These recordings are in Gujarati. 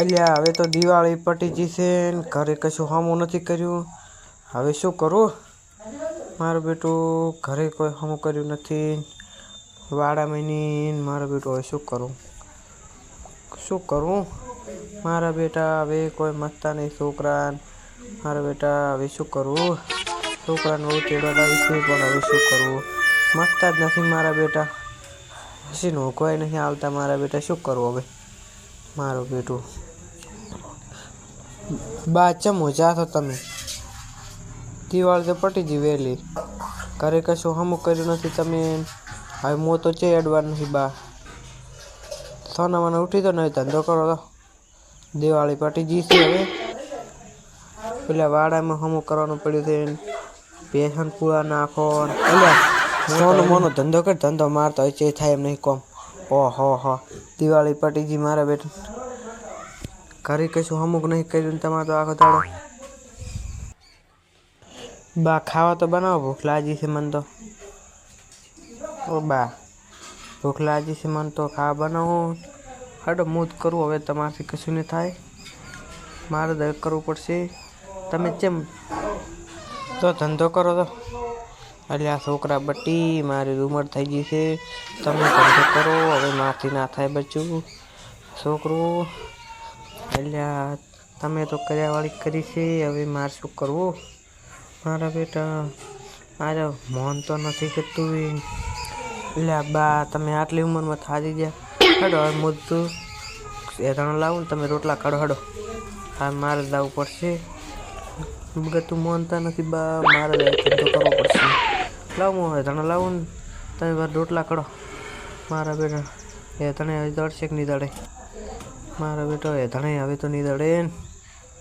અલ્યા, હવે તો દિવાળી પટી જશે ઘરે કશું હામું નથી કર્યું. હવે શું કરું? મારું બેટું ઘરે કોઈ હમું કર્યું નથી. વાડા મહિની મારું બેટો હવે શું કરું? શું કરું? મારા બેટા હવે કોઈ મસ્તા નહીં છોકરા મારા બેટા હવે શું કરું? છોકરાને બહુ તેડવા પણ હવે શું કરવું મસ્તા જ નથી મારા બેટા. હસીને કોઈ નહીં આવતા મારા બેટા. શું કરવું હવે? મારું બેટું. બા, ચમ જા છો તમે? દિવાળી તો પટી જી વહેલી. ઘરે કશું હમું કર્યું નથી તમે? હવે મો તો છે અડવાનું નથી, બા. સોના મને ઉઠી તો નહીં ધંધો કરો તો. દિવાળી પટી જી છે હવે. પેલા વાડામાં હમું કરવાનું પડ્યું છે પેશન પૂરા નાખો અલ્યા, સોનો મોનો ધંધો કર, ધંધો મારતો હોય છે થાય એમ નહીં કોમ. ઓહો હો. દિવાળી પટી ગઈ મારા બેટા. ઘરે કશું અમુક નહીં કર્યું તમારે તો આખો દાડો. બા, ખાવા તો બનાવો, ભૂખ લાગી છે મને તો. ઓ બા, ભૂખ લાગી છે મને તો. ખાવા બનાવો. હડો મૂત કરું, હવે તમારાથી કશું નહીં થાય. મારે દર કરવું પડશે. તમે કેમ તો ધંધો કરો તો. એટલે આ છોકરા બટી, મારી ઉંમર થઈ ગઈ છે. તમે ધંધો કરો, હવે મારથી ના થાય બચ્ચું છોકરું એટલે તમે તો કર્યાવાળી કરી છે, હવે મારે શું કરવું? મારા બેટા, મારે મોન તો નથી કરતું એટલે બા, તમે આટલી ઉંમરમાં થાજી ગયા હડો હવે મુદ્દું એધાણ લાવું ને તમે રોટલા કાઢો, હડો. હા મારે લાવવું પડશે. ગતું માનતા નથી બા, મારે ધંધો કરવો પડશે. લાવું હું એધાણ લાવું ને તમે રોટલા કાઢો. મારા બેટા, એ તને દળશે કે નહીં દળે? મારા બેટો એ ધણે હવે તો નહીં દડે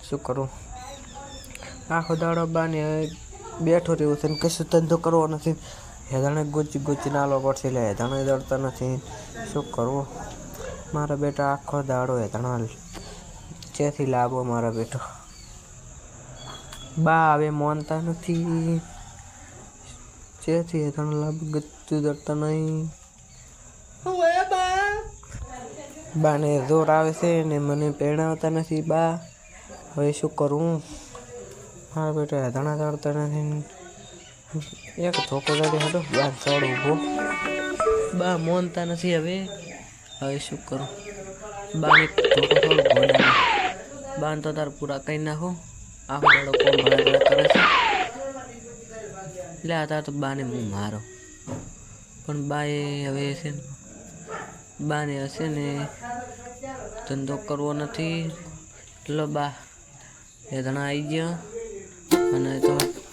શું કરું? આખો દાડો બાને બેઠો રહ્યો છે કશું ધંધો કરવો નથી. હેધાણે ગુચી ગુચી નાલો પડશે એટલે હેધાણે દળતા નથી. શું કરવું મારા બેટા આખો દાડો હેધાણા ચેથી લાવો મારા બેટો. બા હવે માનતા નથી. ચેથી હેધાણ લાભ ગતું દળતા નહીં. બાને જોર આવે છે ને મને પહેણાવતા નથી, બા. હવે શું કરું? મારા બેટા ધણા દળતા નથી એક ધોકો ગાડી હતો બા ચડ ઊભો બા મોનતા નથી હવે. હવે શું કરું? બાને ધોકો થોડો ભોડા બાન તો તાર પૂરા કરી નાખો. આખો દાડો કોણ ભરા કરે છે? એટલે આ તાર તો બાને હું મારો. પણ બાએ હવે છે ને બાને હશે ને ધંધો કરવો નથી. લો બા એ ધણા આવી ગયા. અને તો